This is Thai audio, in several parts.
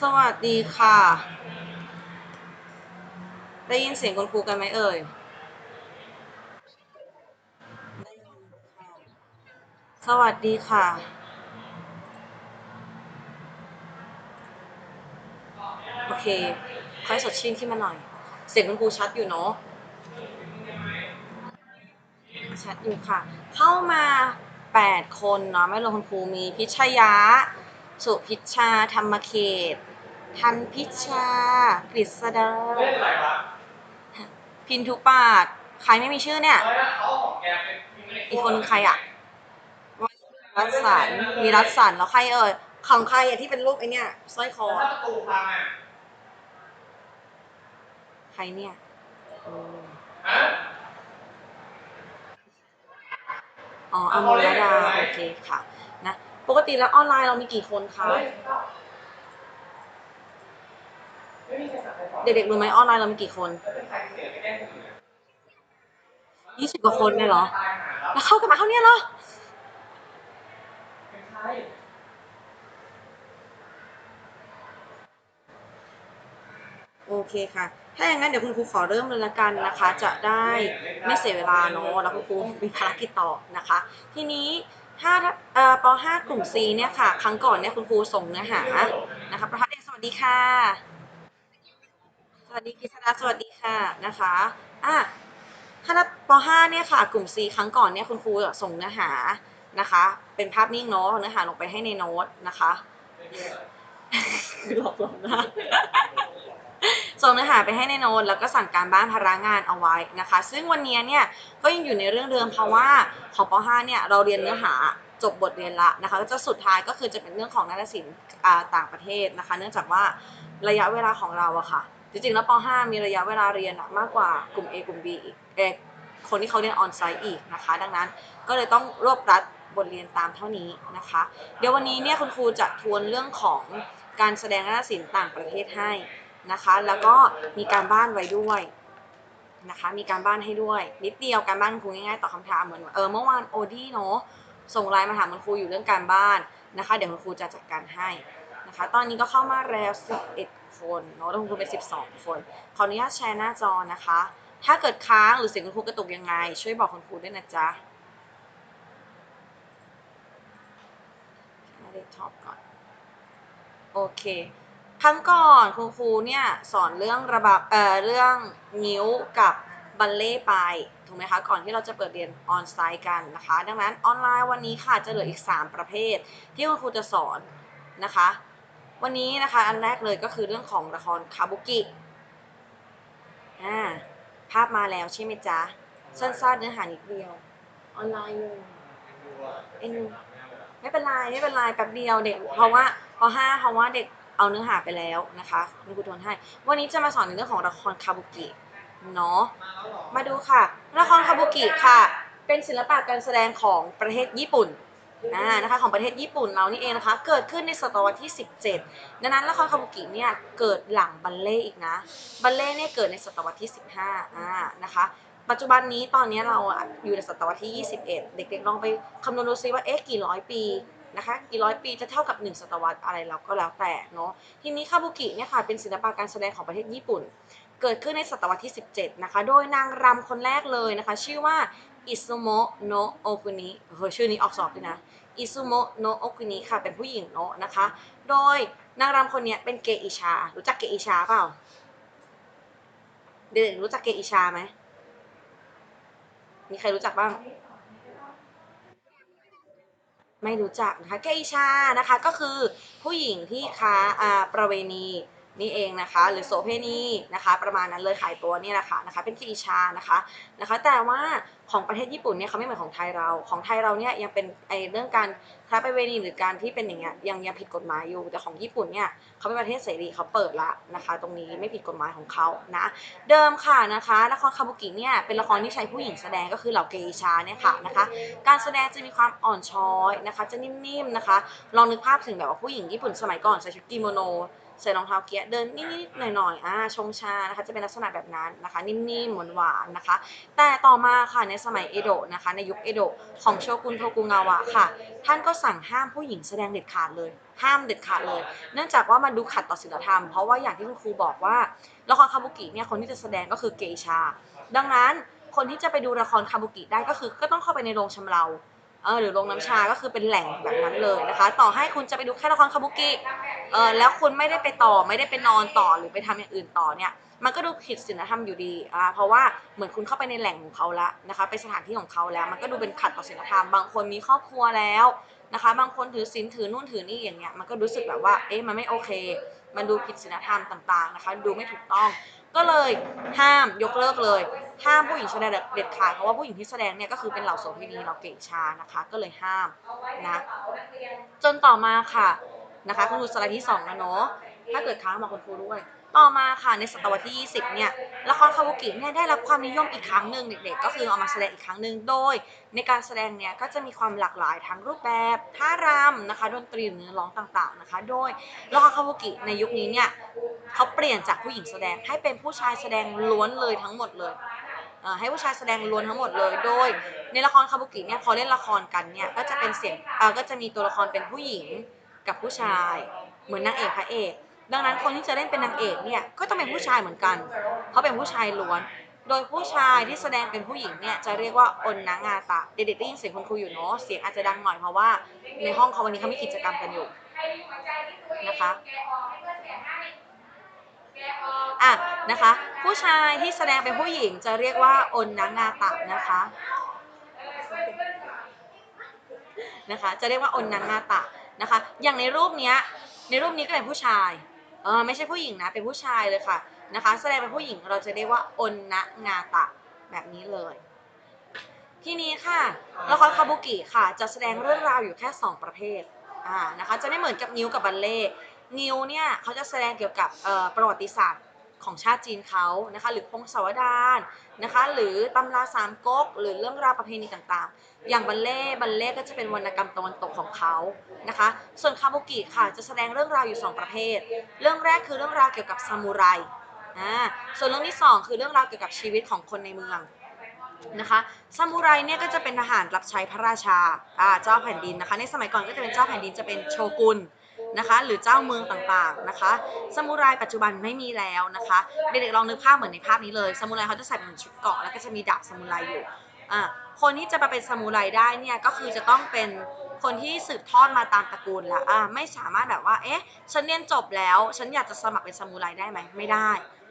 สวัสดีค่ะ ได้ยินเสียงคุณครูกันไหมเอ่ย สวัสดีค่ะ โอเค ค่อยสดชื่นขึ้นมาหน่อย เสียงคุณครูชัดอยู่เนาะ ชัดอยู่ค่ะ เข้ามา 8 คนเนาะ ไม่รวมคุณครูมีพิชยะ สุพิชชาธรรมเขต ทันพิชชากฤษดาพินทุปาศใครไม่มีชื่อเนี่ย อีกคนใครอะรัศสันมีรัศสันแล้วใครเอ่ยของใครอะที่เป็นรูปไอเนี่ยสร้อยคอใครเนี่ยอ๋ออมรดาโอเคค่ะ ปกติแล้วออนไลน์เรามีกี่คนคะเฮ้ยไม่มีใครสั่งใครสอนเด็กๆรู้ไหมออนไลน์เรามีกี่คนแล้วเป็นใครเสียไปแกล้งคนอื่นอะยี่สิบกว่าคนเลยเหรอตายหาแล้วแล้วเข้ากันมาเท่าเนี้ยเหรอไม่ใช่โอเคค่ะ ถ้าอย่างนั้นเดี๋ยวคุณครูขอเริ่มเลยละกันนะคะ จะได้ไม่เสียเวลาเนาะ แล้วคุณครูมีภารกิจต่อนะคะ ทีนี้ ถ้าเอ่อป .5 กลุ่ม C เนี่ยค่ะ ครั้งก่อนเนี่ยคุณครูส่งเนื้อหานะคะประพัฒน์เอกสวัสดีค่ะ สวัสดีกฤษดาสวัสดีค่ะนะคะอะถ้าป .5 เนี่ยค่ะ กลุ่ม C ครั้งก่อนเนี่ยคุณครูส่งเนื้อหานะคะ เป็นภาพนิ่งเนาะเนื้อหาลงไปให้ในโน้ตนะคะคือหลอกหลอนนะ ส่งเนื้อหาไปให้ในโน้ตแล้วก็สั่งการบ้านพารางานเอาไว้นะคะ ซึ่งวันนี้เนี่ยก็ยังอยู่ในเรื่องเดิมเพราะว่าของป .5 เนี่ยเราเรียนเนื้อหาจบบทเรียนละนะคะก็จะสุดท้ายก็คือจะเป็นเรื่องของนาฏศิลป์ต่างประเทศนะคะ เนื่องจากว่าระยะเวลาของเราอะค่ะ จริงๆแล้วป .5 มีระยะเวลาเรียนมากกว่ากลุ่ม A กลุ่ม B อีเอกคนที่เขาเรียนออนไซต์อีกนะคะ ดังนั้นก็เลยต้องรวบรัดบทเรียนตามเท่านี้นะคะ เดี๋ยววันนี้เนี่ยคุณครูจะทวนเรื่องของการแสดงนาฏศิลป์ต่างประเทศให้ นะคะ แล้วก็มีการบ้านไว้ด้วยนะคะ มีการบ้านให้ด้วย นิดเดียวการบ้านครูง่ายๆตอบคำถามเหมือนเออเมื่อวานโอดี้เนาะส่งไลน์มาถามคุณครูอยู่เรื่องการบ้านนะคะ เดี๋ยวคุณครูจะจัดการให้นะคะ ตอนนี้ก็เข้ามาแล้ว11คนเนาะแล้วคุณครูเป็น12 คนขออนุญาตแชร์หน้าจอนะคะ ถ้าเกิดค้างหรือเสียงคุณครูกระตุกยังไง ช่วยบอกคุณครูด้วยนะจ๊ะเดสก์ท็อปก่อน โอเค ครั้งก่อนคุณครูเนี่ยสอนเรื่องระบาเอ่อเรื่องนิ้วกับบัลเล่ไปถูกไหมคะก่อนที่เราจะเปิดเรียนออนไซต์กันนะคะ ดังนั้นออนไลน์วันนี้ค่ะจะเหลืออีก 3 ประเภท ที่คุณครูจะสอนนะคะ วันนี้นะคะอันแรกเลยก็คือเรื่องของละครคาบุกิอ่าภาพมาแล้วใช่ไหมจ๊ะสั้นๆเนื้อหานิดเดียว ออนไลน์เลยเอ็นไม่เป็นไรไม่เป็นไรแป๊บเดียวเด็ก เพราะว่าป .5 เพราะว่าเด็ก เอาเนื้อหาไปแล้วนะคะคุณครูทวนให้ วันนี้จะมาสอนในเรื่องของละครคาบุกิเนาะมาดูค่ะ ละครคาบุกิค่ะ เป็นศิลปะการแสดงของประเทศญี่ปุ่นอ่านะคะของประเทศญี่ปุ่นเรานี่เองนะคะ เกิดขึ้นในศตวรรษที่ 17 ดังนั้นละครคาบุกิเนี่ยเกิดหลังบัลเล่ต์อีกนะ บัลเล่ต์เนี่ยเกิดในศตวรรษที่ 15อ่านะคะปัจจุบันนี้ตอนนี้เราอยู่ในศตวรรษที่ 21 เด็กๆลองไปคำนวณดูซิว่าเอ๊ะกี่ร้อยปี นะคะกี่ร้อยปีจะเท่ากับ 1 ศตวรรษอะไรเราก็แล้วแต่เนาะทีนี้คาบุกิเนี่ยค่ะเป็นศิลปะการแสดงของประเทศญี่ปุ่น เกิดขึ้นในศตวรรษที่ 17 นะคะ โดยนางรำคนแรกเลยนะคะ ชื่อว่าอิซุโมะโนะโอคุนิเฮ้ยชื่อนี้ออกสอบด้วยนะอิซุโมะโนะโอคุนิค่ะเป็นผู้หญิงเนาะนะคะ โดยนางรำคนนี้เป็นเกอิชา รู้จักเกอิชาเปล่าเด็กๆรู้จักเกอิชาไหมมีใครรู้จักบ้าง ไม่รู้จักนะคะเกอิชานะคะก็คือผู้หญิงที่ค้าอ่าประเวณี นี่เองนะคะ หรือโสเพณีนะคะ ประมาณนั้นเลยขายตัวนี่แหละค่ะนะคะ เป็นเกอิชานะคะนะคะ แต่ว่าของประเทศญี่ปุ่นเนี่ยเขาไม่เหมือนของไทยเรา ของไทยเราเนี่ยยังเป็นไอเรื่องการค้าประเวณีหรือการที่เป็นอย่างเงี้ยยังยังผิดกฎหมายอยู่ แต่ของญี่ปุ่นเนี่ยเขาเป็นประเทศเสรีเขาเปิดละนะคะ ตรงนี้ไม่ผิดกฎหมายของเขานะ เดิมค่ะนะคะละครคาบุกิเนี่ยเป็นละครที่ใช้ผู้หญิงแสดงก็คือเหล่าเกอิชาเนี่ยค่ะนะคะ การแสดงจะมีความอ่อนช้อยนะคะ จะนิ่มๆนะคะ ลองนึกภาพถึงแบบว่าผู้หญิงญี่ปุ่นสมัยก่อนใส่ชุดกิโมโน ใส่รองเท้าเกียร์เดินนิดๆหน่อยๆอ่าชงชานะคะจะเป็นลักษณะแบบนั้นนะคะนิ่มๆหวานๆนะคะ แต่ต่อมาค่ะในสมัยเอโดะนะคะในยุคเอโดะของโชกุนโทกุงาวะค่ะ ท่านก็สั่งห้ามผู้หญิงแสดงเด็ดขาดเลย ห้ามเด็ดขาดเลย เนื่องจากว่ามันดูขัดต่อศีลธรรม เพราะว่าอย่างที่คุณครูบอกว่าละครคาบุกิเนี่ยคนที่จะแสดงก็คือเกชา ดังนั้นคนที่จะไปดูละครคาบุกิได้ก็คือก็ต้องเข้าไปในโรงชำเรา เออหรือโรงน้ำชาก็คือเป็นแหล่งแบบนั้นเลยนะคะ ต่อให้คุณจะไปดูแค่ละครคาบุกิเออแล้วคุณไม่ได้ไปต่อไม่ได้ไปนอนต่อหรือไปทำอย่างอื่นต่อเนี่ย มันก็ดูผิดศีลธรรมอยู่ดีอ่าเพราะว่าเหมือนคุณเข้าไปในแหล่งของเขาแล้วนะคะเป็นสถานที่ของเขาแล้ว มันก็ดูเป็นขัดต่อศีลธรรมบางคนมีครอบครัวแล้วนะคะ บางคนถือศีลถือนู่นถือนี่อย่างเงี้ยมันก็รู้สึกแบบว่าเอ๊ะมันไม่โอเค มันดูผิดศีลธรรมต่างๆนะคะ ดูไม่ถูกต้อง ก็เลยห้ามยกเลิกเลย ห้ามผู้หญิงแสดงเด็ดขาดเพราะว่าผู้หญิงที่แสดงเนี่ยก็คือเป็นเหล่าโสเภณีเหล่าเก่งชานะคะ ก็เลยห้ามนะจนต่อมาค่ะนะคะคุณครูสไลด์ที่2แล้วเนาะถ้าเกิดค้างบอกคุณครูด้วยต่อมาค่ะในศตวรรษที่ 20 เนี่ยละครคาบุกิเนี่ยได้รับความนิยมอีกครั้งหนึ่งเด็กๆ ก็คือเอามาแสดงอีกครั้งหนึ่งโดย ในการแสดงเนี่ยก็จะมีความหลากหลายทั้งรูปแบบท่ารำนะคะดนตรีเนื้อร้องต่างๆนะคะ โดยละครคาบุกิในยุคนี้เนี่ยเขาเปลี่ยนจากผู้หญิงแสดงให้เป็นผู้ชายแสดงล้วนเลยทั้งหมดเลย ให้ผู้ชายแสดงล้วนทั้งหมดเลย โดย ในละครคาบุกิเนี่ยพอเล่นละครกันเนี่ยก็จะเป็นเสียงเอ่อก็จะมีตัวละครเป็นผู้หญิงกับผู้ชาย เหมือนนางเอกพระเอก ดังนั้นคนที่จะเล่นเป็นนางเอกเนี่ยก็ต้องเป็นผู้ชายเหมือนกันเขาะเป็นผู้ชายล้วน โดยผู้ชายที่แสดงเป็นผู้หญิงเนี่ยจะเรียกว่าอนนางาตะ เด็กๆได้ยินเสียงคุณครูอยู่เนาะเสียงอาจจะดังหน่อยเพราะว่า ในห้องเขาวันนี้เขามีกิจกรรมกันอยู่นะคะ อะนะคะ ผู้ชายที่แสดงเป็นผู้หญิงจะเรียกว่าอนนางาตะนะคะนะคะจะเรียกว่าอนนางาตะนะคะ อย่างในรูปเนี้ยในรูปนี้ก็เป็นผู้ชายเออไม่ใช่ผู้หญิงนะเป็นผู้ชายเลยค่ะนะคะ แสดงเป็นผู้หญิงเราจะเรียกว่าอนนะงาตะแบบนี้เลย ทีนี้ค่ะละครคาบุกิค่ะ จะแสดงเรื่องราวอยู่แค่ 2 ประเภทอ่านะคะจะไม่เหมือนกับงิ้วกับบัลเล่ ต์งิ้วเนี่ยเขาจะแสดงเกี่ยวกับประวัติศาสตร์ของชาติจีนเขานะคะหรือพงศาวดารนะคะหรือตำราสามก๊กหรือเรื่องราวประเพณีต่างๆ อย่างบัลเล่บัลเล่ก็จะเป็นวรรณกรรมตะวันตกของเขานะคะ ส่วนคาบุกิค่ะจะแสดงเรื่องราวอยู่ 2 ประเภท เรื่องแรกคือเรื่องราวเกี่ยวกับซามูไรอ่าส่วนเรื่องที่ 2 คือเรื่องราวเกี่ยวกับชีวิตของคนในเมืองนะคะซามูไรเนี่ยก็จะเป็นทหารรับใช้พระราชาอ่าเจ้าแผ่นดินนะคะในสมัยก่อนก็จะเป็นเจ้าแผ่นดินจะเป็นโชกุน นะคะ หรือเจ้าเมืองต่างๆนะคะสมุไรปัจจุบันไม่มีแล้วนะคะเด็กๆลองนึกภาพเหมือนในภาพนี้เลยสมุไรเขาจะใส่เป็นชุดเกาะแล้วก็จะมีดาบสมุไรอยู่อ่าคนที่จะมาเป็นสมุไรได้เนี่ยก็คือจะต้องเป็นคนที่สืบทอดมาตามตระกูลละอ่าไม่สามารถแบบว่าเอ๊ะฉันเรียนจบแล้ว ฉันอยากจะสมัครเป็นสมุไรได้ไหมไม่ได้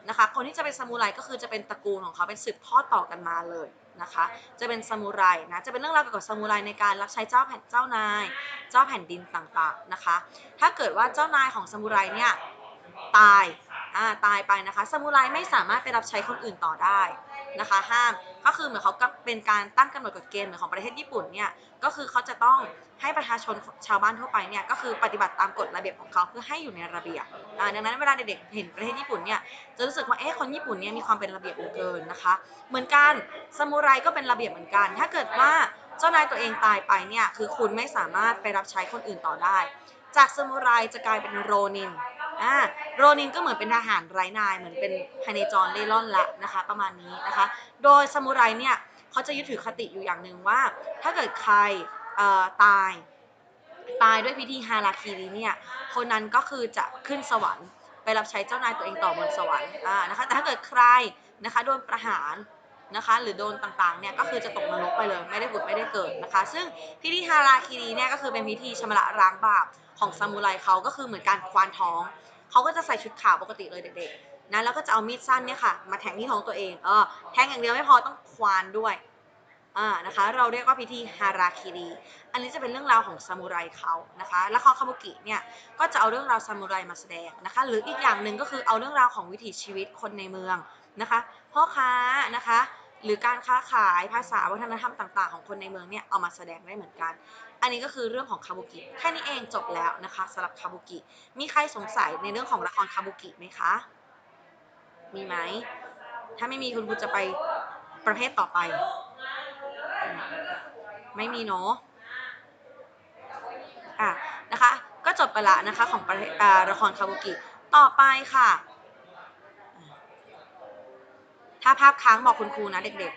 นะคะ คนที่จะเป็นซามูไรก็คือจะเป็นตระกูลของเขาเป็นสืบทอดต่อกันมาเลยนะคะ จะเป็นซามูไรนะจะเป็นเรื่องราวเกี่ยวกับซามูไรในการรับใช้เจ้าแผ่นเจ้านาย เจ้าแผ่นดินต่างๆนะคะ ถ้าเกิดว่าเจ้านายของซามูไรเนี่ยตายอ่าตายไปนะคะซามูไรไม่สามารถไปรับใช้คนอื่นต่อได้นะคะ ห้าม ก็คือเหมือนเขาก็เป็นการตั้งกำหนดกฎเกณฑ์เหมือนของประเทศญี่ปุ่นเนี่ยก็คือเขาจะต้องให้ประชาชนชาวบ้านทั่วไปเนี่ยก็คือปฏิบัติตามกฎระเบียบของเขาเพื่อให้อยู่ในระเบียบอ่าดังนั้นเวลาเด็กๆเห็นประเทศญี่ปุ่นเนี่ยจะรู้สึกว่าเอ๊ะคนญี่ปุ่นเนี่ยมีความเป็นระเบียบเหลือเกินนะคะ เหมือนกันซามูไรก็เป็นระเบียบเหมือนกัน ถ้าเกิดว่าเจ้านายตัวเองตายไปเนี่ยคือคุณไม่สามารถไปรับใช้คนอื่นต่อได้ จากซามูไรจะกลายเป็นโรนิน อ่าโรนินก็เหมือนเป็นทหารไร้นายเหมือนเป็นพเนจรเล่ร่อนละนะคะ ประมาณนี้นะคะ โดยซามูไรเนี่ยเขาจะยึดถือคติอยู่อย่างหนึ่งว่า ถ้าเกิดใครเอ่อตายตายด้วยพิธีฮาราคีริเนี่ยคนนั้นก็คือจะขึ้นสวรรค์ไปรับใช้เจ้านายตัวเองต่อบนสวรรค์อ่านะคะแต่ถ้าเกิดใครนะคะโดนประหาร นะคะ หรือโดนต่างๆเนี่ยก็คือจะตกนรกไปเลยไม่ได้ผุดไม่ได้เกิดนะคะ ซึ่งพิธีฮาราคีริเนี่ยก็คือเป็นพิธีชำระล้างบาปของซามูไรเขาก็คือเหมือนการควานท้องเขาก็จะใส่ชุดขาวปกติเลยเด็กๆนะแล้วก็จะเอามีดสั้นเนี่ยค่ะมาแทงที่ท้องตัวเองเออแทงอย่างเดียวไม่พอต้องควานด้วยอ่านะคะ เราเรียกว่าพิธีฮาราคิริอันนี้จะเป็นเรื่องราวของซามูไรเขานะคะละครคาบุกิเนี่ยก็จะเอาเรื่องราวซามูไรมาแสดงนะคะ หรืออีกอย่างหนึ่งก็คือเอาเรื่องราวของวิถีชีวิตคนในเมืองนะคะ พ่อค้านะคะ หรือการค้าขายภาษาวัฒนธรรมต่างๆ ของคนในเมืองเนี่ยเอามาแสดงได้เหมือนกัน อันนี้ก็คือเรื่องของคาบุกิแค่นี้เองจบแล้วนะคะสำหรับคาบุกิมีใครสงสัยในเรื่องของละครคาบุกิไหมคะมีไหมถ้าไม่มีคุณครูจะไปประเภทต่อไป ไม่มีเนาะอะนะคะ ก็จบไปละนะคะของประเภทละครคาบุกิต่อไปค่ะ ถ้าภาพค้างบอกคุณครูนะเด็ก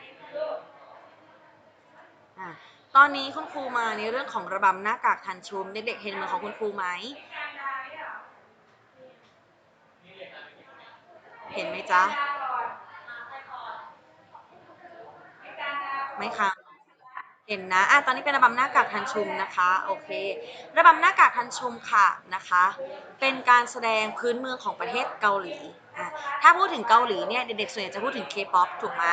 อะตอนนี้คุณครูมาในเรื่องของระบำหน้ากากทันชุม เด็กๆเห็นมือของคุณครูไหม เห็นไหมจ๊ะไหมคะเห็นนะอะตอนนี้เป็นระบำหน้ากากทันชุมนะคะ โอเค ระบำหน้ากากทันชุมค่ะนะคะ เป็นการแสดงพื้นเมืองของประเทศเกาหลี อะถ้าพูดถึงเกาหลีเนี่ยเด็กๆส่วนใหญ่จะพูดถึง K-POP ถูกไหม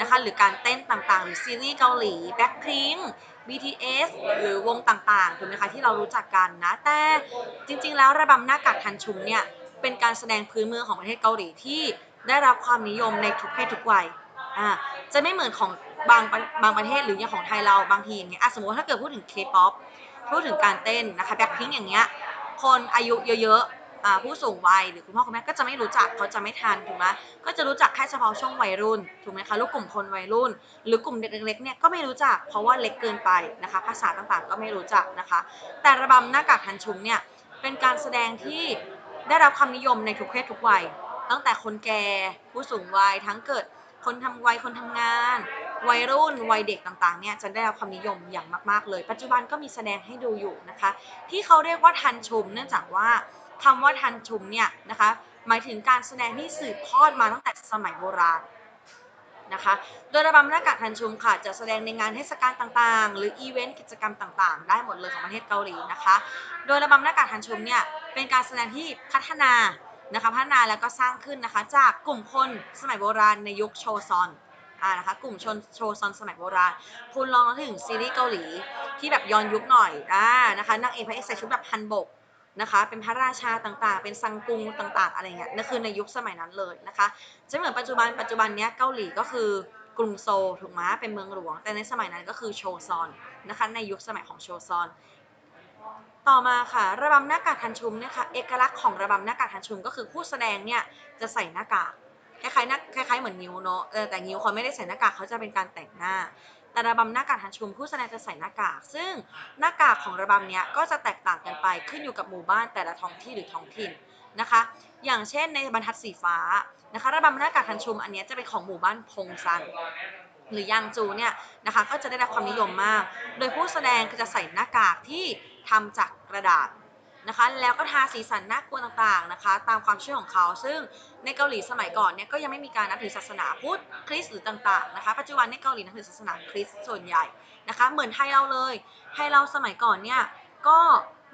นะคะหรือการเต้นต่างๆ หรือซีรีส์เกาหลี Blackpink BTS หรือวงต่างๆถูกไหมคะที่เรารู้จักกันนะ แต่จริงๆแล้วระบำหน้ากากทันชุมเนี่ยเป็นการแสดงพื้นเมืองของประเทศเกาหลีที่ได้รับความนิยมในทุกเพศทุกวัยอ่าจะไม่เหมือนของบางบางประเทศหรืออย่างของไทยเราบางทีอย่างเงี้ยสมมติถ้าเกิดพูดถึง K-POP พูดถึงการเต้นนะคะแบ็คพิงอย่างเงี้ยคนอายุเยอะ ผู้สูงวัยหรือคุณพ่อคุณแม่ก็จะไม่รู้จักเขาจะไม่ทันถูกไหมก็จะรู้จักแค่เฉพาะช่วงวัยรุ่นถูกไหมคะลูกกลุ่มคนวัยรุ่น หรือกลุ่มเด็กเล็กเนี่ยก็ไม่รู้จักเพราะว่าเล็กเกินไปนะคะ ภาษาต่างๆก็ไม่รู้จักนะคะ แต่ระบำหน้ากากทันชุมเนี่ยเป็นการแสดงที่ได้รับความนิยมในทุกเพศทุกวัย ตั้งแต่คนแก่ผู้สูงวัยทั้งเกิดคนทำวัยคนทำงาน วัยรุ่นวัยเด็กต่างๆเนี่ยจะได้รับความนิยมอย่างมากๆเลย ปัจจุบันก็มีแสดงให้ดูอยู่นะคะ ที่เขาเรียกว่าทันชุมเนื่องจากว่า คำว่าทันชุมเนี่ยนะคะหมายถึงการแสดงที่สืบทอดมาตั้งแต่สมัยโบราณนะคะ โดยระบำหน้ากากทันชุมค่ะจะแสดงในงานเทศกาลต่างๆ หรืออีเวนต์กิจกรรมต่างๆ ได้หมดเลยของประเทศเกาหลีนะคะ โดยระบำหน้ากากทันชุมเนี่ยเป็นการแสดงที่พัฒนานะคะพัฒนาแล้วก็สร้างขึ้นนะคะจากกลุ่มคนสมัยโบราณในยุคโชซอนอ่านะคะกลุ่มชนโชซอนสมัยโบราณ คุณลองนึกถึงซีรีส์เกาหลีที่แบบย้อนยุคหน่อยอ่านะคะนางเอกพระเอกใส่ชุดแบบฮันบก นะคะ เป็นพระราชาต่างๆ เป็นซังกุงต่าง ๆ อะไรเงี้ยนั่นคือในยุคสมัยนั้นเลยนะคะจะเหมือนปัจจุบันปัจจุบันเนี้ยเกาหลีก็คือกรุงโซลถูกไหมเป็นเมืองหลวง แต่ในสมัยนั้นก็คือโชซอนนะคะ ในยุคสมัยของโชซอน ต่อมาค่ะ ระบำหน้ากากทันชุมเนี่ยค่ะเอกลักษณ์ของระบำหน้ากากทันชุมก็คือผู้แสดงเนี่ยจะใส่หน้ากากคล้ายๆหน้าคล้ายๆเหมือนนิ้วเนาะแต่นิ้วเขาไม่ได้ใส่หน้ากากเขาจะเป็นการแต่งหน้า แต่ระบำหน้ากากทันชุมผู้แสดงจะใส่หน้ากาก ซึ่งหน้ากากของระบำเนี้ยก็จะแตกต่างกันไปขึ้นอยู่กับหมู่บ้านแต่ละท้องที่หรือท้องถิ่นนะคะ อย่างเช่นในบรรทัดสีฟ้านะคะ ระบำหน้ากากทันชุมอันเนี้ยจะเป็นของหมู่บ้านพงซันหรือยางจูเนี่ยนะคะก็จะได้รับความนิยมมาก โดยผู้แสดงก็จะใส่หน้ากากที่ทำจากกระดาษ นะคะแล้วก็ทาสีสันน่ากลัวต่างๆนะคะ ตามความเชื่อของเขา ซึ่งในเกาหลีสมัยก่อนเนี่ยก็ยังไม่มีการนับถือศาสนาพุทธคริสต์หรือต่างๆนะคะปัจจุบันในเกาหลีนับถือศาสนาคริสต์ส่วนใหญ่นะคะเหมือนไทยเราเลยไทยเราสมัยก่อนเนี่ยก็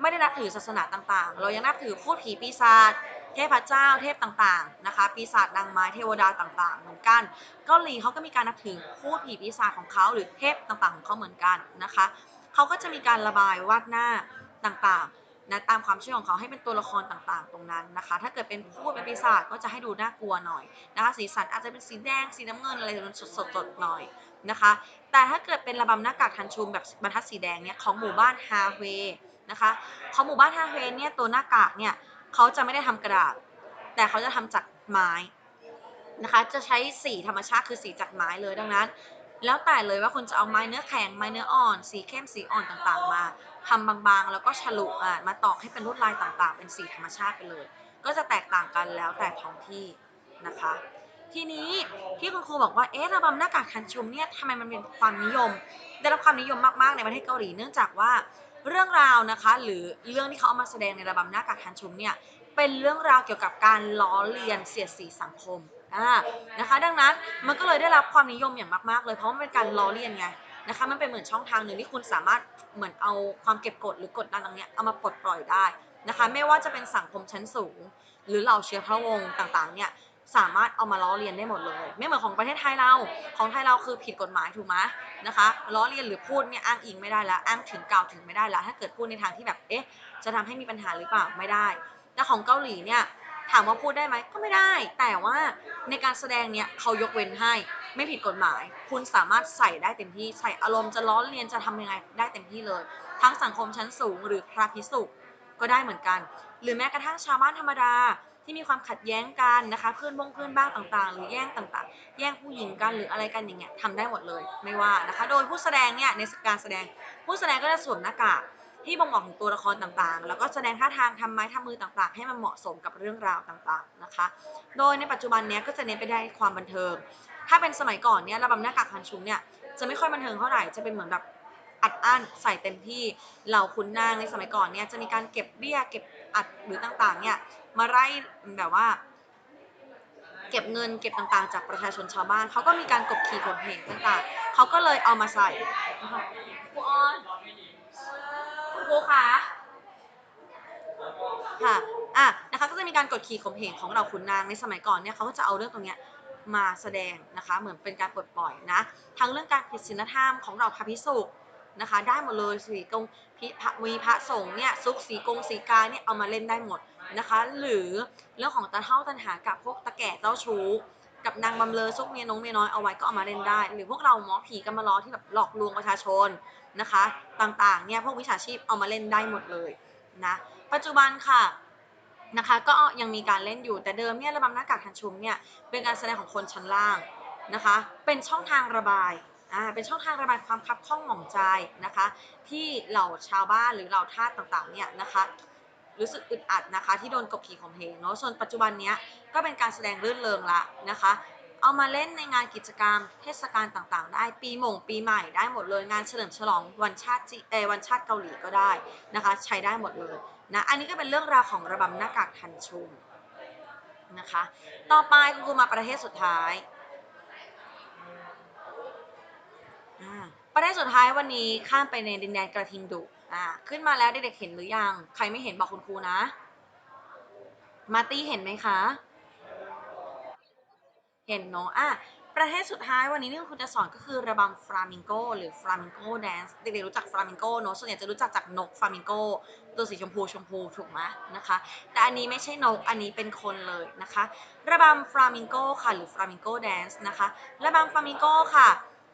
ไม่ได้นับถือศาสนาต่างๆ เรายังนับถือพูดผีปีศาจเทพเจ้าเทพต่างๆนะคะปีศาจนางไม้เทวดาต่างๆ เหมือนกันเกาหลีเขาก็มีการนับถือพูดผีปีศาจของเขาหรือเทพต่างๆของเขาเหมือนกันนะคะเขาก็จะมีการระบายวาดหน้าต่างๆ นะตามความเชื่อของเขาให้เป็นตัวละครต่างๆ ตรงนั้นนะคะ ถ้าเกิดเป็นพูดเป็นปีศาจก็จะให้ดูน่ากลัวหน่อยนะคะ สีสันอาจจะเป็นสีแดง สีน้ำเงินอะไรมันสดๆหน่อยนะคะ แต่ถ้าเกิดเป็นระบำหน้ากากทันชุมแบบบรรทัดสีแดงเนี่ยของหมู่บ้านฮาเฮนะคะ ของหมู่บ้านฮาเฮเนี่ยตัวหน้ากากเนี่ยเขาจะไม่ได้ทำกระดาษ แต่เขาจะทำจากไม้นะคะ จะใช้สีธรรมชาติคือสีจากไม้เลยดังนั้น แล้วแต่เลยว่าคุณจะเอาไม้เนื้อแข็งไม้เนื้ออ่อน สีเข้มสีอ่อนต่างๆ มา ทำบางๆ แล้วก็ฉลุอ่ามาตอกให้เป็นลวดลายต่างๆ เป็นสีธรรมชาติไปเลย ก็จะแตกต่างกันแล้วแต่ท้องที่นะคะ ทีนี้ที่คุณครูบอกว่าเอ๊ะระบำหน้ากากทันชุมเนี่ยทำไมมันเป็นความนิยม ได้รับความนิยมมากๆในประเทศเกาหลีเนื่องจากว่าเรื่องราวนะคะ หรือเรื่องที่เขาเอามาแสดงในระบำหน้ากากทันชุมเนี่ยเป็นเรื่องราวเกี่ยวกับการล้อเลียนเสียดสีสังคมอ่านะคะ ดังนั้นมันก็เลยได้รับความนิยมอย่างมากๆ เลยเพราะมันเป็นการล้อเลียนไง นะคะมันเป็นเหมือนช่องทางหนึ่งที่คุณสามารถเหมือนเอาความเก็บกดหรือกดดันตรงเนี้ยเอามาปลดปล่อยได้นะคะไม่ว่าจะเป็นสังคมชั้นสูง หรือเหล่าเชื้อพระวงศ์ต่างๆเนี่ยสามารถเอามาล้อเลียนได้หมดเลย ไม่เหมือนของประเทศไทยเราของไทยเราคือผิดกฎหมายถูกไหมนะคะล้อเลียนหรือพูดเนี่ยอ้างอิงไม่ได้แล้วอ้างถึงกล่าวถึงไม่ได้แล้วถ้าเกิดพูดในทางที่แบบเอ๊ะจะทำให้มีปัญหาหรือเปล่าไม่ได้แต่ของเกาหลีเนี่ยถามว่าพูดได้ไหมก็ไม่ได้ แต่ว่าในการแสดงเนี่ยเขายกเว้นให้ ไม่ผิดกฎหมาย คุณสามารถใส่ได้เต็มที่ใส่อารมณ์จะล้อเลียนจะทำยังไงได้เต็มที่เลย ทั้งสังคมชั้นสูงหรือพระพิสุก็ได้เหมือนกัน หรือแม้กระทั่งชาวบ้านธรรมดาที่มีความขัดแย้งกันนะคะเพื่อนบงเพื่อนบ้านต่างๆ หรือแย่งต่างๆ แย่งผู้หญิงกันหรืออะไรกันอย่างเงี้ยทำได้หมดเลยไม่ว่านะคะโดยผู้แสดงเนี่ยในการแสดงผู้แสดงก็จะสวมหน้ากากที่บ่งบอกถึงตัวละครต่างๆ แล้วก็แสดงท่าทางทำไม้ทำมือต่างๆ ให้มันเหมาะสมกับเรื่องราวต่างๆนะคะ โดยในปัจจุบันเนี้ยก็จะเน้นไปได้ความบันเทิง ถ้าเป็นสมัยก่อนเนี่ยระบำหน้ากากคันชุมเนี่ยจะไม่ค่อยบันเทิงเท่าไหร่จะเป็นเหมือนแบบอัดอั้นใส่เต็มที่เหล่าขุนนางในสมัยก่อนเนี่ยจะมีการเก็บเบี้ยเก็บอัดหรือต่างๆเนี่ยมาไล่แบบว่า เก็บเงินเก็บต่างๆ จากประชาชนชาวบ้านเขาก็มีการกดขี่ข่มเหงต่างๆเขาก็เลยเอามาใส่ครูออนคุณครูคะค่ะอะนะคะก็จะมีการกดขี่ข่มเหงของเราขุนนางในสมัยก่อนเนี่ยเขาก็จะเอาเรื่องตรงเนี้ย มาแสดงนะคะเหมือนเป็นการปลดปล่อยนะทั้งเรื่องการผิดศีลธรรมของเราพระพิสุนะคะได้หมดเลยสีกงพิพมีพระสงฆ์เนี่ยซุกสีกงสีกาเนี่ยเอามาเล่นได้หมดนะคะหรือเรื่องของตาเท่าตันหากับพวกตะแก่เจ้าชู้กับนางบำเลอซุกเมียน้องเมียน้อยเอาไว้ก็เอามาเล่นได้ หรือพวกเราหมอผีกันมาล้อที่แบบหลอกลวงประชาชนนะคะ ต่างๆเนี่ยพวกวิชาชีพเอามาเล่นได้หมดเลยนะปัจจุบันค่ะ นะคะ ก็ยังมีการเล่นอยู่แต่เดิมเนี่ยระบำหน้ากากทันชุมเนี่ยเป็นการแสดงของคนชั้นล่างนะคะ เป็นช่องทางระบายอ่าเป็นช่องทางระบายความคับข้องหม่องใจนะคะ ที่เหล่าชาวบ้านหรือเหล่าทาสต่างๆเนี่ยนะคะรู้สึกอึดอัดนะคะที่โดนกบขี่ข่มเหงเนาะส่วนปัจจุบันเนี้ยก็เป็นการแสดงรื่นเริงละนะคะ เอามาเล่นในงานกิจกรรมเทศกาลต่างๆ ได้ปีหม่งปีใหม่ได้หมดเลยงานเฉลิมฉลองวันชาติเออวันชาติเกาหลีก็ได้นะคะ ใช้ได้หมดเลย นะอันนี้ก็เป็นเรื่องราวของระบำหน้ากากทันชุมนะคะ ต่อไปคุณครูมาประเทศสุดท้ายประเทศสุดท้ายวันนี้ข้ามไปในดินแดนกระทิงดุอ่าขึ้นมาแล้วเด็กๆเห็นหรือยัง ใครไม่เห็นบอกคุณครูนะ มาตี้เห็นไหมคะ เห็นเนาะอะประเทศสุดท้ายวันนี้ที่คุณจะสอนก็คือระบำฟลามิงโกหรือฟลามิงโกแดนซ์เด็กๆรู้จักฟลามิงโกเนาะส่วนใหญ่จะรู้จักจากนกฟลามิงโก ตัวสีชมพูชมพูถูกไหมนะคะ แต่อันนี้ไม่ใช่นก อันนี้เป็นคนเลยนะคะ ระบำฟลามิงโกค่ะ หรือฟลามิงโกแดนซ์นะคะ ระบำฟลามิงโกค่ะ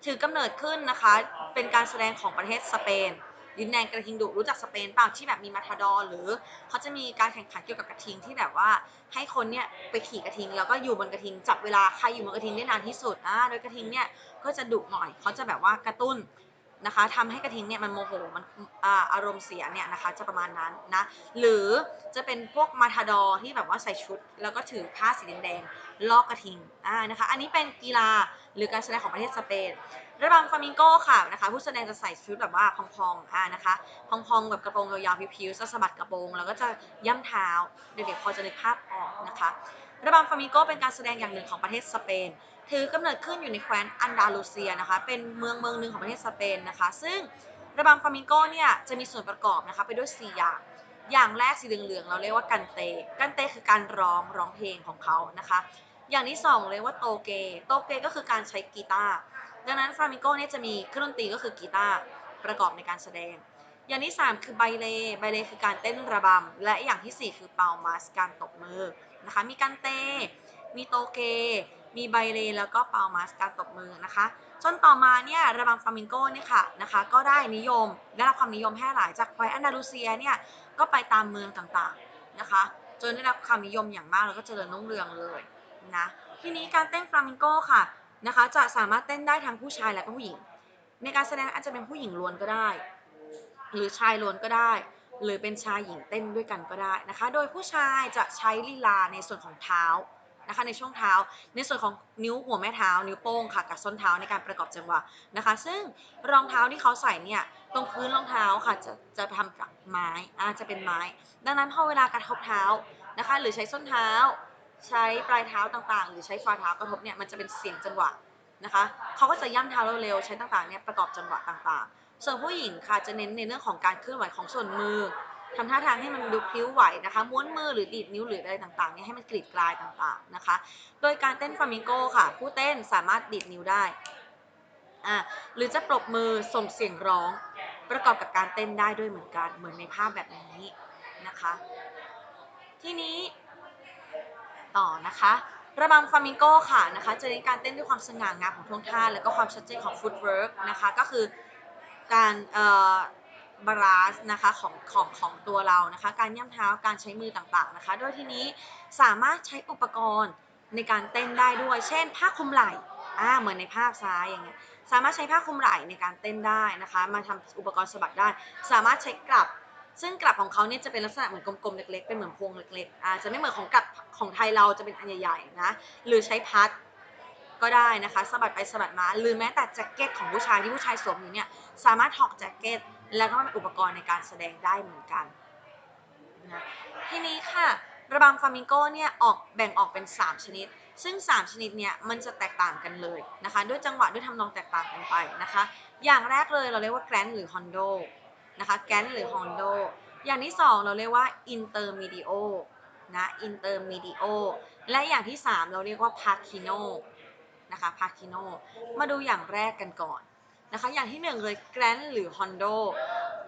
ถือกำเนิดขึ้นนะคะ เป็นการแสดงของประเทศสเปน ดินแดนกระทิงดุรู้จักสเปนเปล่าที่แบบมีมาทาดอหรือเขาจะมีการแข่งขันเกี่ยวกับกระทิงที่แบบว่าให้คนเนี่ยไปขี่กระทิงแล้วก็อยู่บนกระทิงจับเวลาใครอยู่บนกระทิงได้นานที่สุดอ่าโดยกระทิงเนี่ยก็จะดุหน่อยเขาจะแบบว่ากระตุ้น นะคะทำให้กระทิงเนี่ยมันโมโหมันอารมณ์เสียเนี่ยนะคะจะประมาณนั้นนะหรือจะเป็นพวกมาทาดอร์ที่แบบว่าใส่ชุด แล้วก็ถือผ้าสีแดงๆลอกกระทิงอ่านะคะอันนี้เป็นกีฬาหรือการแสดงของประเทศสเปนระบำฟามิงโกค่ะนะคะผู้แสดงจะใส่ชุดแบบว่าพองๆอ่านะคะพองๆแบบกระโปรงยาวๆพิวๆจะสะบัดกระโปรงแล้วก็จะย่ำเท้าเด็กๆพอจะนึกภาพออกนะคะระบำฟามิงโกเป็นการแสดงอย่างหนึ่งของประเทศสเปน ถือกำเนิดขึ้นอยู่ในแคว้นอันดาลูเซียนะคะ เป็นเมืองเมืองหนึ่งของประเทศสเปนนะคะ ซึ่งระบำฟามิงโกเนี่ยจะมีส่วนประกอบนะคะไปด้วย 4 อย่าง อย่างแรกสีเหลืองๆเราเรียกว่ากันเต กันเตคือการร้องร้องเพลงของเขานะคะ อย่างที่สองเรียกว่าโตเก โตเกก็คือการใช้กีตาร์ ดังนั้นฟามิงโกเนี่ยจะมีเครื่องดนตรีก็คือกีตาร์ประกอบในการแสดง อย่างที่ 3 คือไบเล่ไบเล่คือการเต้นระบำ และอย่างที่ 4 คือเปามาสการตบมือนะคะ มีการเต มีโตเก มีไบเลแล้วก็เปามาสการตบมือนะคะจนต่อมาเนี่ยระบำฟลามิงโกเนี่ยค่ะนะคะก็ได้นิยมได้รับความนิยมแพร่หลายจากแคว้นอันดาลูเซียเนี่ยก็ไปตามเมืองต่างๆนะคะจนได้รับความนิยมอย่างมากแล้วก็เจริญรุ่งเรืองเลยนะทีนี้การเต้นฟลามิงโกค่ะนะคะจะสามารถเต้นได้ทั้งผู้ชายและก็ผู้หญิง ในการแสดงอาจจะเป็นผู้หญิงล้วนก็ได้ หรือชายล้วนก็ได้ หรือเป็นชายหญิงเต้นด้วยกันก็ได้นะคะ โดยผู้ชายจะใช้ลีลาในส่วนของเท้า นะคะในช่วงเท้า ในส่วนของนิ้วหัวแม่เท้า นิ้วโป้งค่ะกับส้นเท้าในการประกอบจังหวะนะคะ ซึ่งรองเท้าที่เขาใส่เนี่ยตรงพื้นรองเท้าค่ะจะจะทำจากไม้อาจะเป็นไม้ ดังนั้นพอเวลากระทบเท้านะคะ หรือใช้ส้นเท้า ใช้ปลายเท้าต่างๆ หรือใช้ฝ่าเท้ากระทบเนี่ยมันจะเป็นเสียงจังหวะนะคะเขาก็จะย่ำเท้าเร็วๆใช้ต่างๆเนี่ยประกอบจังหวะต่างๆ ส่วนผู้หญิงค่ะจะเน้นในเรื่องของการเคลื่อนไหวของส่วนมือ ทำท่าทางให้มันดูพลิ้วไหวนะคะม้วนมือหรือดีดนิ้วหรืออะไรต่างๆเนี่ยให้มันกรีดกลายต่างๆนะคะ โดยการเต้นฟลามิงโกค่ะ ผู้เต้นสามารถดีดนิ้วได้อ่าหรือจะปรบมือส่งเสียงร้อง ประกอบกับการเต้นได้ด้วยเหมือนกันเหมือนในภาพแบบนี้นะคะ ทีนี้ต่อนะคะระบำฟามิงโกค่ะนะคะจะเน้นการเต้นด้วยความสง่างามของท่วงท่า และก็ความชัดเจนของฟุตเวิร์กนะคะก็คือการเอ่อ บาลานซ์นะคะของของของตัวเรานะคะ การย่ำเท้าการใช้มือต่างๆนะคะ โดยทีนี้สามารถใช้อุปกรณ์ในการเต้นได้ด้วย เช่น ผ้าคลุมไหล่อ่าเหมือนในภาพซ้ายอย่างเงี้ยสามารถใช้ผ้าคลุมไหล่ในการเต้นได้นะคะ มาทำอุปกรณ์สะบัดได้ สามารถใช้กลับ ซึ่งกลับของเขาเนี่ยจะเป็นลักษณะเหมือนกลมๆเล็กๆเป็นเหมือนพวงเล็กๆอาจจะไม่เหมือนของกลับของไทยเราจะเป็นอันใหญ่ๆนะหรือใช้พัดก็ได้นะคะสะบัดไปสะบัดมาหรือแม้แต่แจ็คเก็ตของผู้ชายที่ผู้ชายสวมอยู่เนี่ยสามารถถอดแจ็คเก็ต แล้วก็เป็นอุปกรณ์ในการแสดงได้เหมือนกันนะทีนี้ค่ะระบำฟามิงโกเนี่ยออกแบ่งออกเป็น 3 ชนิด ซึ่ง 3 ชนิดเนี่ยมันจะแตกต่างกันเลยนะคะด้วยจังหวะด้วยทำนองแตกต่างกันไปนะคะอย่างแรกเลยเราเรียกว่าแกรนหรือฮอนโดนะคะแกรนหรือฮอนโดอย่างที่ 2 เราเรียกว่าอินเตอร์มีดิโอนะอินเตอร์มีดิโอและอย่างที่ 3 เราเรียกว่าพาคิโนนะคะพาคิโนมาดูอย่างแรกกันก่อน นะคะ อย่างที่1เลยแกรนหรือฮอนโด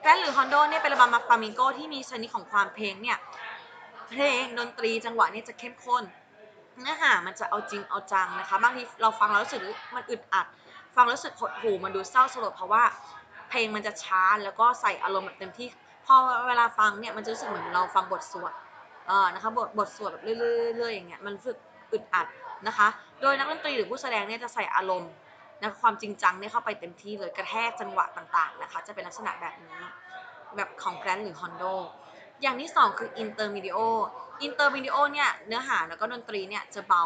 แกรนหรือฮอนโดเนี่ยเป็นระบำมาฟามิงโกที่มีชนิดของความเพลงเนี่ย เพลงดนตรีจังหวะเนี่ยจะเข้มข้น เนื้อหามันจะเอาจริงเอาจังนะคะ บางทีเราฟังแล้วรู้สึกมันอึดอัด ฟังแล้วรู้สึกหดหู่มันดูเศร้าสลดเพราะว่าเพลงมันจะช้าแล้วก็ใส่อารมณ์แบบเต็มที่ พอเวลาฟังเนี่ยมันจะรู้สึกเหมือนเราฟังบทสวดเออนะคะบทบทสวดแบบเรื่อยๆอย่างเงี้ยมันรู้สึกอึดอัดนะคะ โดยนักดนตรีหรือผู้แสดงเนี่ยจะใส่อารมณ์ นะความจริงจังเนี่ยเข้าไปเต็มที่เลยกระแทกจังหวะต่างๆนะคะ จะเป็นลักษณะแบบนี้แบบของแกรนหรือฮอนโดอย่างที่ 2 คืออินเตอร์มีดิโออินเตอร์มีดิโอเนี่ยเนื้อหาแล้วก็ดนตรีเนี่ยจะเบา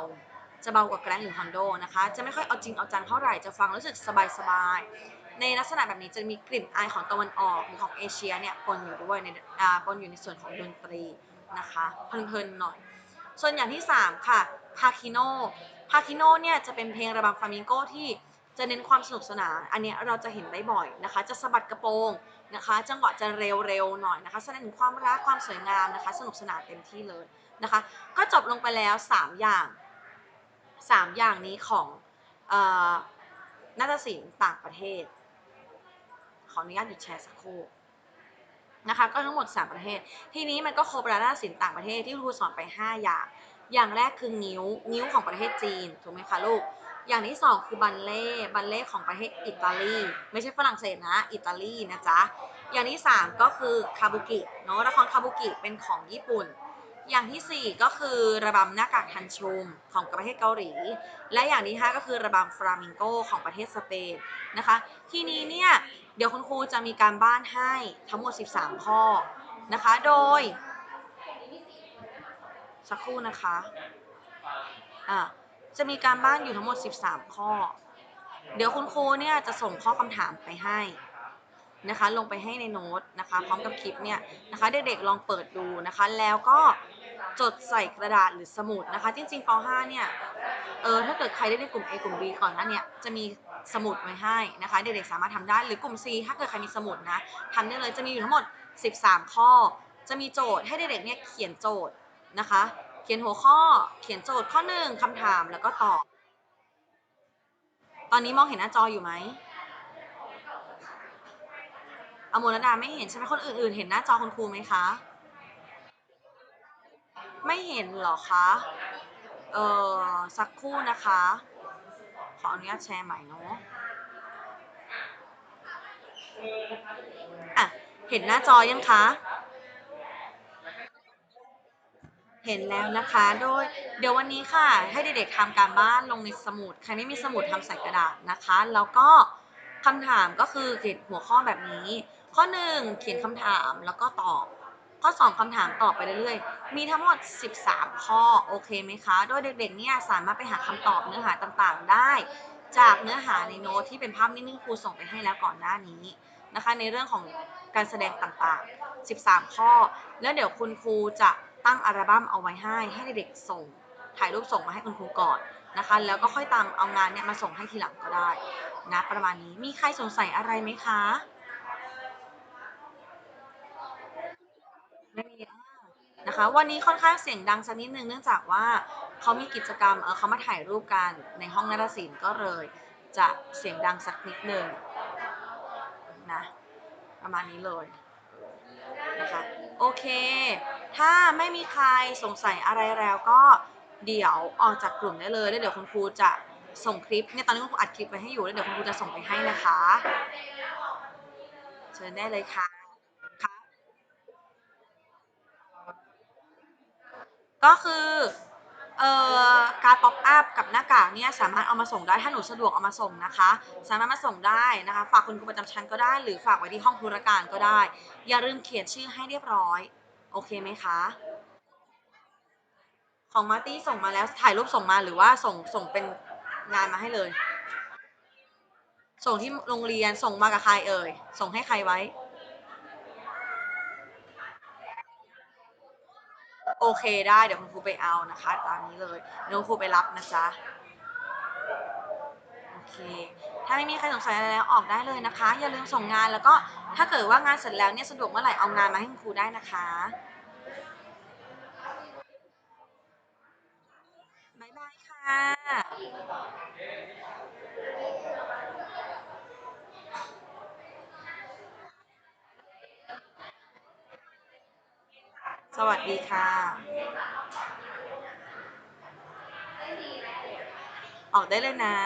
จะเบากว่าแกรนหรือฮอนโดนะคะ จะไม่ค่อยเอาจริงเอาจังเท่าไหร่จะฟังรู้สึกสบายๆ ในลักษณะแบบนี้จะมีกลิ่นอายของตะวันออกหรือของเอเชียเนี่ยปนอยู่ด้วยในปนอยู่ในส่วนของดนตรีนะคะเพลินๆหน่อย ส่วนอย่างที่ 3 ค่ะพาคิโนพาคิโนเนี่ยจะเป็นเพลงระบำฟามิงโกที่ จะเน้นความสนุกสนานอันนี้เราจะเห็นได้บ่อยนะคะ จะสะบัดกระโปรงนะคะ จังหวะจะเร็วๆหน่อยนะคะแสดงถึงความรักความสวยงามนะคะ สนุกสนานเต็มที่เลยนะคะ ก็จบลงไปแล้ว 3 อย่าง 3 อย่างนี้ของออนาฏศิลป์ต่างประเทศ ขออนุญาตหยุดแชร์สักครู่นะคะก็ทั้งหมด 3 ประเทศ ทีนี้มันก็ครบแล้วนาฏศิลป์ต่างประเทศที่ครูสอนไป 5 อย่าง อย่างแรกคือนิ้ว นิ้วของประเทศจีนถูกไหมคะลูก อย่างที่2คือบัลเล่บัลเล่ของประเทศอิตาลีไม่ใช่ฝรั่งเศสนะอิตาลีนะจ๊ะอย่างที่3ก็คือคาบุกิเนาะละครคาบุกิเป็นของญี่ปุ่น อย่างที่4ก็คือระบำหน้ากากทันชุมของประเทศเกาหลี และอย่างที่5ก็คือระบำฟลามิงโกของประเทศสเปนนะคะ ทีนี้เนี่ยเดี๋ยวคุณครูจะมีการบ้านให้ทั้งหมด 13 ข้อนะคะ โดย สักครู่นะคะอะ จะมีการบ้านอยู่ทั้งหมด 13 ข้อ เดี๋ยวคุณครูเนี่ยจะส่งข้อคำถามไปให้นะคะลงไปให้ในโน้ตนะคะพร้อมกับคลิปเนี่ยนะคะเด็กๆลองเปิดดูนะคะแล้วก็จดใส่กระดาษหรือสมุดนะคะ จริงๆป .5 เนี่ยเออถ้าเกิดใครได้ในกลุ่ม A กลุ่ม B ก่อนหน้าเนี่ยจะมีสมุดไว้ให้นะคะเด็กๆสามารถทำได้หรือกลุ่ม C ถ้าเกิดใครมีสมุดนะทำได้เลยจะมีอยู่ทั้งหมด 13 ข้อ จะมีโจทย์ให้เด็กๆเนี่ยเขียนโจทย์นะคะ เขียนหัวข้อ เขียนโจทย์ข้อ1คำถามแล้วก็ตอบ ตอนนี้มองเห็นหน้าจออยู่ไหมอโมรดาไม่เห็นใช่ไหมคนอื่นๆ เห็นหน้าจอคุณครูไหมคะ ไม่เห็นเหรอคะ เออสักครู่นะคะ ขออนุญาตแชร์ใหม่เนาะอะ เห็นหน้าจอยังคะ เห็นแล้วนะคะ โดยเดี๋ยววันนี้ค่ะ ให้เด็กๆทำการบ้านลงในสมุด ใครไม่มีสมุดทำใส่กระดาษนะคะ แล้วก็คำถามก็คือเขียนหัวข้อแบบนี้ ข้อ 1 เขียนคำถามแล้วก็ตอบ ข้อ 2คำถามตอบไปเรื่อยๆ มีทั้งหมด 13 ข้อ โอเคไหมคะ โดยเด็กๆเนี่ยสามารถไปหาคำตอบเนื้อหาต่างๆ ได้ จากเนื้อหาในโน้ตที่เป็นภาพนิ่งๆครูส่งไปให้แล้วก่อนหน้านี้นะคะ ในเรื่องของการแสดงต่างๆ 13 ข้อ แล้วเดี๋ยวคุณครูจะ ตั้งอัลบั้มเอาไว้ให้ให้เด็กส่งถ่ายรูปส่งมาให้คุณครูก่อนนะคะ แล้วก็ค่อยตามเอางานเนี่ยมาส่งให้ทีหลังก็ได้นะประมาณนี้มีใครสงสัยอะไรไหมคะไม่มีนะคะวันนี้ค่อนข้างเสียงดังสักนิดนึงเนื่องจากว่าเขามีกิจกรรมเออเขามาถ่ายรูปกันในห้องนาฏศิลป์ก็เลยจะเสียงดังสักนิดนึงนะประมาณนี้เลยนะคะโอเค ถ้าไม่มีใครสงสัยอะไรแล้วก็เดี๋ยวออกจากกลุ่มได้เลยแล้วเดี๋ยวคุณครูจะส่งคลิปเนี่ยตอนนี้คุณครูอัดคลิปไว้ให้อยู่แล้วเดี๋ยวคุณครูจะส่งไปให้นะคะ เชิญได้เลยค่ะคะก็คือเอ่อการป๊อปอัพกับหน้ากากเนี่ยสามารถเอามาส่งได้ถ้าหนูสะดวกเอามาส่งนะคะ สามารถมาส่งได้นะคะ ฝากคุณครูประจำชั้นก็ได้ หรือฝากไว้ที่ห้องธุรการก็ได้ อย่าลืมเขียนชื่อให้เรียบร้อย โอเคไหมคะ ของมาร์ตี้ส่งมาแล้วถ่ายรูปส่งมาหรือว่าส่งส่งเป็นงานมาให้เลย ส่งที่โรงเรียนส่งมากับใครเอ่ย ส่งให้ใครไว้ โอเคได้เดี๋ยวคุณครูไปเอานะคะ ตามนี้เลยเดี๋ยวคุณครูไปรับนะจ๊ะ โอเค ถ้าไม่มีใครสงสัยอะไรแล้วออกได้เลยนะคะ อย่าลืมส่งงานแล้วก็ถ้าเกิดว่างานเสร็จแล้วเนี่ยสะดวกเมื่อไหร่เอางานมาให้คุณครูได้นะคะบายบายค่ะสวัสดีค่ะ ออกได้เลยนะ